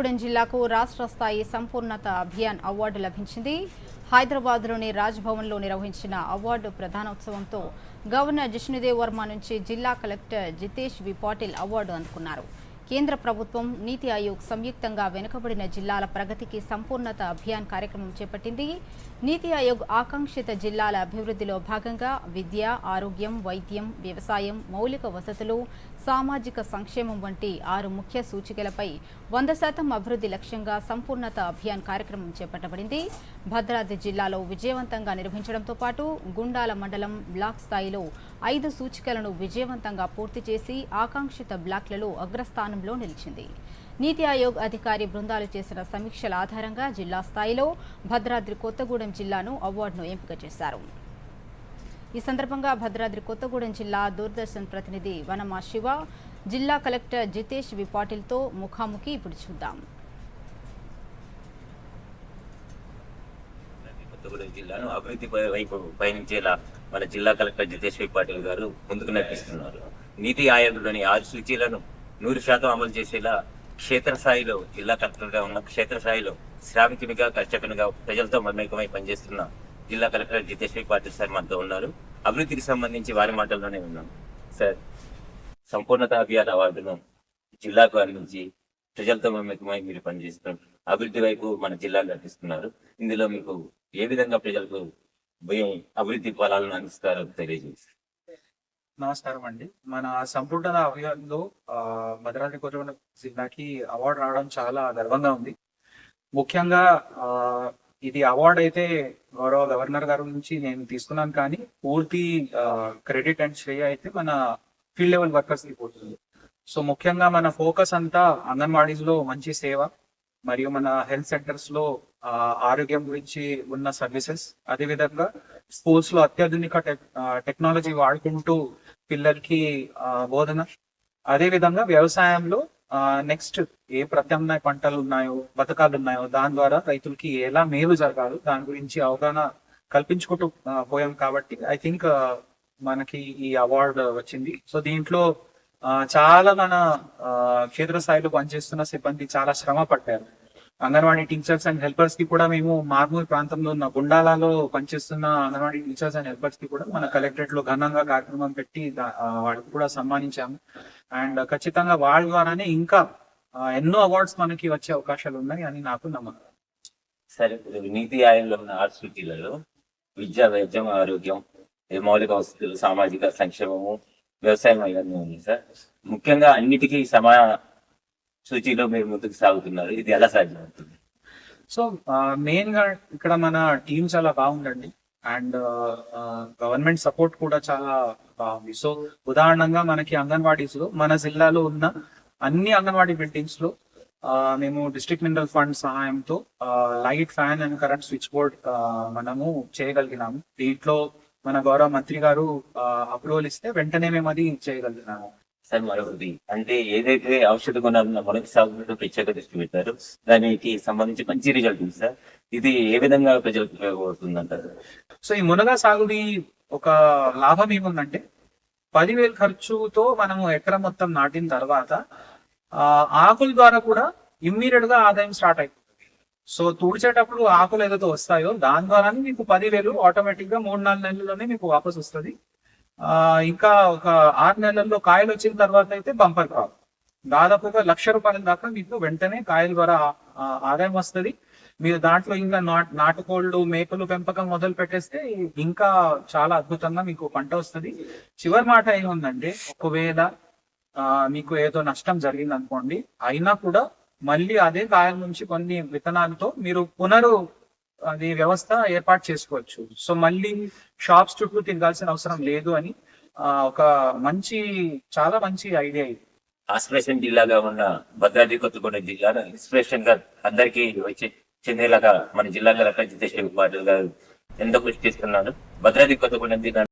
కొత్తగూడెం జిల్లాకు రాష్ట్ర స్థాయి సంపూర్ణత అభియాన్ అవార్డు లభించింది. హైదరాబాద్లోని రాజ్భవన్లో నిర్వహించిన అవార్డు ప్రధానోత్సవంతో గవర్నర్ జిష్ణుదేవ్ వర్మ నుంచి జిల్లా collector Jitesh V Patil award అందుకున్నారు. కేంద్ర ప్రభుత్వం నీతి ఆయోగ్ సంయుక్తంగా వెనుకబడిన జిల్లాల ప్రగతికి సంపూర్ణత అభియాన్ కార్యక్రమం చేపట్టింది. నీతి ఆయోగ్ ఆకాంక్షిత జిల్లాల అభివృద్ధిలో భాగంగా విద్య ఆరోగ్యం వైద్యం వ్యవసాయం మౌలిక వసతులు సామాజిక సంక్షేమం వంటి ఆరు ముఖ్య సూచికలపై వంద శాతం అభివృద్ధి లక్ష్యంగా సంపూర్ణత అభియాన్ కార్యక్రమం చేపట్టబడింది. భద్రాద్రి జిల్లాలో విజయవంతంగా నిర్వహించడంతో పాటు గుండాల మండలం బ్లాక్ స్థాయిలో ఐదు సూచికలను విజయవంతంగా పూర్తి చేసి ఆకాంక్షిత బ్లాక్లలో అగ్రస్థానం స్థానంలో నిలిచింది. నీతి ఆయోగ్ అధికారి బృందాలు చేసిన సమీక్షల ఆధారంగా జిల్లా స్థాయిలో భద్రాద్రి కొత్తగూడెం జిల్లాను అవార్డును ఎంపిక చేశారు. ఈ సందర్భంగా భద్రాద్రి కొత్తగూడెం జిల్లా దూరదర్శన్ ప్రతినిధి వనమా శివ జిల్లా కలెక్టర్ జితేష్ వి పాటిల్తో ముఖాముఖి ఇప్పుడు చూద్దాం. కొత్తగూడెం జిల్లాను అభివృద్ధి వైపు పయనించేలా మన జిల్లా కలెక్టర్ జితేష్ పాటిల్ గారు ముందుకు నడిపిస్తున్నారు. నీతి ఆయోగ్లోని ఆరు సూచీలను నూరు శాతం అమలు చేసేలా క్షేత్రస్థాయిలో జిల్లా కలెక్టర్గా ఉన్న క్షేత్రస్థాయిలో శ్రామికునిగా కర్షకునిగా ప్రజలతో మమేకమై పనిచేస్తున్న జిల్లా కలెక్టర్ జితేశ్వరి పాటిల్ సార్ మనతో ఉన్నారు. అభివృద్ధికి సంబంధించి వారి మాటల్లోనే ఉన్నాం సార్ సంపూర్ణత అభియాన్ అవార్డును జిల్లాకు అందించి ప్రజలతో మమేకమై మీరు పనిచేస్తున్నారు అభివృద్ధి వైపు మన జిల్లా నటిస్తున్నారు. ఇందులో మీకు ఏ విధంగా ప్రజలకు భయం అభివృద్ధి ఫలాలను అందిస్తారో తెలియజేస్తారు నమస్కారం అండి. మన సంపూర్ణ అభియాన్లో ఆ, భద్రాద్రి కొత్తగూడెం జిల్లాకి అవార్డు రావడం చాలా గర్వంగా ఉంది. ముఖ్యంగా ఆ, ఇది అవార్డు అయితే గౌరవ గవర్నర్ గారి నుంచి నేను తీసుకున్నాను కానీ పూర్తి క్రెడిట్ అండ్ శ్రేయ అయితే మన ఫీల్డ్ లెవెల్ వర్కర్స్కి పోతుంది. సో ముఖ్యంగా మన ఫోకస్ అంతా అంగన్వాడీస్లో మంచి సేవ మరియు మన హెల్త్ సెంటర్స్లో ఆరోగ్యం గురించి ఉన్న సర్వీసెస్ అదేవిధంగా స్కూల్స్లో అత్యాధునిక టెక్ టెక్నాలజీ వాడుకుంటూ పిల్లలకి బోధన. అదే విధంగా వ్యవసాయంలో నెక్స్ట్ ఏ ప్రత్యామ్నాయ పంటలు ఉన్నాయో పథకాలు ఉన్నాయో దాని ద్వారా రైతులకి ఎలా మేలు జరగాలి దాని గురించి అవగాహన కల్పించుకుంటూ పోయాం కాబట్టి ఐ థింక్ మనకి ఈ అవార్డు వచ్చింది. సో దీంట్లో చాలా మన ఆ, క్షేత్రస్థాయిలో పనిచేస్తున్న సిబ్బంది చాలా శ్రమ పట్టారు అంగన్వాడీ టీచర్స్ అండ్ హెల్పర్స్కి కూడా మేము మార్మూల్ ప్రాంతంలో ఉన్న గుండాలలో పనిచేస్తున్న అంగన్వాడీ టీచర్స్ అండ్ హెల్పర్స్కి కూడా మన కలెక్టరేట్లో ఘనంగా కార్యక్రమం పెట్టి వాళ్ళకి కూడా సన్మానించాము. అండ్ ఖచ్చితంగా వాళ్ళ ద్వారానే ఇంకా ఎన్నో అవార్డ్స్ మనకి వచ్చే అవకాశాలు ఉన్నాయి అని నాకు నమ్మకం. సరే నీతి ఆయోగంలో ఉన్న ఆరు సూచీలలో విద్య వైద్యం ఆరోగ్యం మౌలిక వసతులు సామాజిక సంక్షేమము వ్యవసాయం ఇవన్నీ ఉంది సార్. ముఖ్యంగా అన్నిటికీ సమాన సూచీలో మీరు ముందుకు సాగుతున్నారు. ఇది ఎలా సాధ్యమవుతుంది? సో మెయిన్గా ఇక్కడ మన టీమ్ చాలా బాగుందండి. అండ్ గవర్నమెంట్ సపోర్ట్ కూడా చాలా బాగుంది. సో ఉదాహరణంగా మనకి అంగన్వాడీస్లో మన జిల్లాలో ఉన్న అన్ని అంగన్వాడీ బిల్డింగ్స్లో మేము డిస్ట్రిక్ట్ మినరల్ ఫండ్ సహాయంతో light fan and current switch board మనము చేయగలిగినాము. దీంట్లో మన గౌరవ మంత్రి గారు అప్రూవల్ ఇస్తే వెంటనే మేము అది చేయగలిగినాము సార్ మరొకటి. అంటే ఏదైతే ఔషధ గుణాలు మొదటి సాగులో ప్రత్యేక దృష్టి పెట్టారో దానికి సంబంధించి మంచి రిజల్ట్ ఉంది సార్. ఇది ఏ విధంగా ప్రజలకు ఉపయోగపడుతుంది అంటారు సో ఈ మునగ సాగుది ఒక లాభం ఏముందంటే పదివేలు ఖర్చుతో మనము ఎకరం మొత్తం నాటిన తర్వాత ఆ ఆకుల ద్వారా కూడా ఇమ్మీడియట్గా ఆదాయం స్టార్ట్ అయిపోతుంది. సో తుడిచేటప్పుడు ఆకులు ఏదైతే వస్తాయో దాని ద్వారానే మీకు పదివేలు ఆటోమేటిక్గా మూడు నాలుగు నెలల్లోనే మీకు వాపస్ వస్తుంది. ఆ ఇంకా ఒక ఆరు నెలల్లో కాయలు వచ్చిన తర్వాత అయితే బంపర్ కాదు దాదాపుగా లక్ష రూపాయల దాకా మీకు వెంటనే కాయల ద్వారా ఆదాయం వస్తుంది. మీరు దాంట్లో ఇంకా నాట్ నాటుకోళ్ళు మేకలు పెంపకం మొదలు పెట్టేస్తే ఇంకా చాలా అద్భుతంగా మీకు పంట వస్తుంది. చివరి మాట ఏముందంటే ఒకవేళ ఆ, మీకు ఏదో నష్టం జరిగింది అనుకోండి అయినా కూడా మళ్ళీ అదే కాయల నుంచి కొన్ని విత్తనాలతో మీరు పునరు అది వ్యవస్థ ఏర్పాటు చేసుకోవచ్చు. సో మళ్ళీ షాప్స్ చుట్టూ తిరగాల్సిన అవసరం లేదు అని ఒక మంచి చాలా మంచి ఐడియా ఇది. ఆస్పిరేషన్ జిల్లాగా ఉన్న భద్రాద్రి కొత్తగూడ జిల్లా ఇన్స్పిరేషన్గా అందరికీ వచ్చి చెందేలాగా మన జిల్లా కలెక్టర్ జితేష్ పాటిల్ గారు ఎంతో కృషి చేస్తున్నాడు భద్రాద్రి కొత్తగూడ జిల్లా